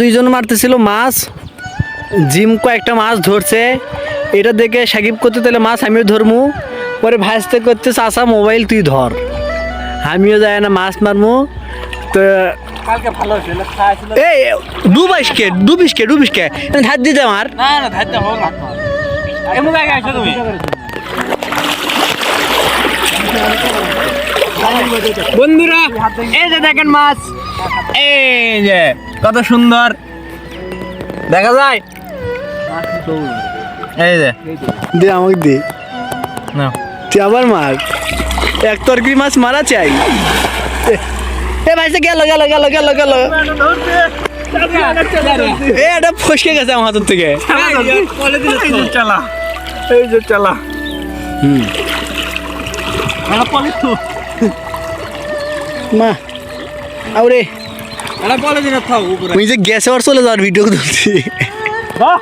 দুইজন মারতেছিল মাছ। জিম কয়েকটা মাছ ধরছে। এটা দেখে সাকিব করতে তাহলে মাছ আমিও ধরমু। পরে ভাসতে করতে চাষা মোবাইল তুই ধর। আমিও যাই না মাছ মারমু। তো এই ডুবাইসকে ডুবিসকে ডুবিসকে ধার দিতে আমার। না বন্ধুরা এই যে দেখেন মাছ। এই যে কত সুন্দর। দেখা যায়? এই যে। দে আমাকে দে। না তুই আবার মার। এক তরকারি মাছ মারা চাই। এ- এ ভাইসে গেল গেল গেল গেল গেল। এ এটা ফসকে গেছে আমার হাতের থেকে। চালা। এই যে চালা। হুম। এটা পলি তো। মা আরে এটা পলি দিন থাও উপরে। আমি যে গ্যাসে আর চলে যাওয়ার ভিডিও তুলছি। বাহ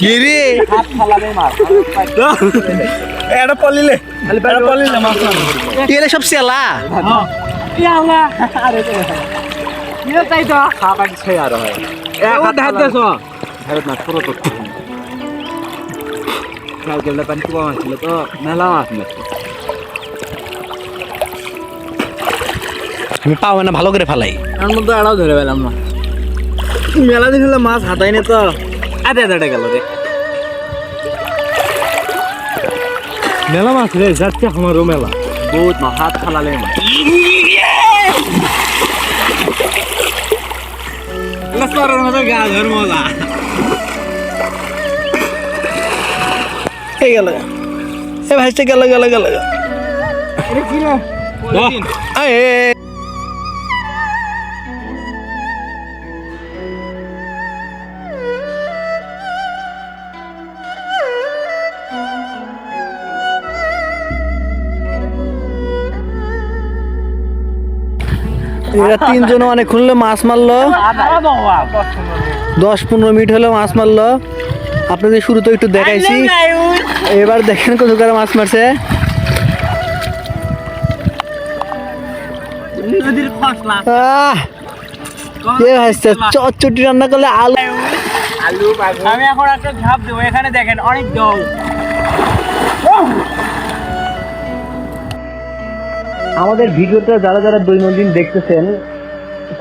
কি রে? হাত ফালাবে মার এটা পলিলে এটা পলিলে মাছ এলে সব সেলা ইয়ালা আরে ইয়ে তাই তো। খাবার ছেই আর হয়। এক হাত হাত দেছ? ভারত না পুরো তো। কাল গেলে পানি কুয়া মাছ ছিল তো। মেলা মাছ আমি পাও না ভালো করে ফালাই। এর মধ্যে এড়াও ধরে পেলাম না। মেলা দিন হলে মাছ হাতাই না তো। আদে আদে গেল রে। মেলা মাছ রে যাচ্ছে আমারও মেলা। বহুত মাছ হাত মতো গা ধর মজা। এই গেল এ ভাইসে গেল গেল গেল এটা এরা তিনজন অনেকক্ষণ হলো মাছ মারলো। দশ পনেরো মিনিট হলো মাছ মারলো। আপনাদের শুরুতে একটু দেখাইছি। এবার দেখেন কত করে মাছ মারছে। চটচটি রান্না করলে আলু আলু আমি এখন একটা ঝাঁপ দেবো। এখানে দেখেন, অনেক জল। আমাদের ভিডিওটা যারা যারা দৈনন্দিন দেখতেছেন,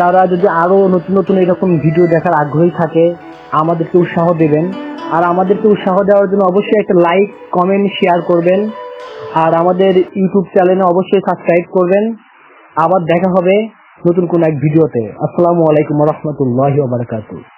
তারা যদি আরও নতুন নতুন এরকম ভিডিও দেখার আগ্রহী থাকে, আমাদেরকে উৎসাহ দেবেন। আর আমাদেরকে উৎসাহ দেওয়ার জন্য অবশ্যই একটা লাইক কমেন্ট শেয়ার করবেন। আর আমাদের ইউটিউব চ্যানেলে অবশ্যই সাবস্ক্রাইব করবেন। আবার দেখা হবে নতুন কোন এক ভিডিওতে। আসসালামু আলাইকুম রহমতুল্লাহ বারকাতুহ।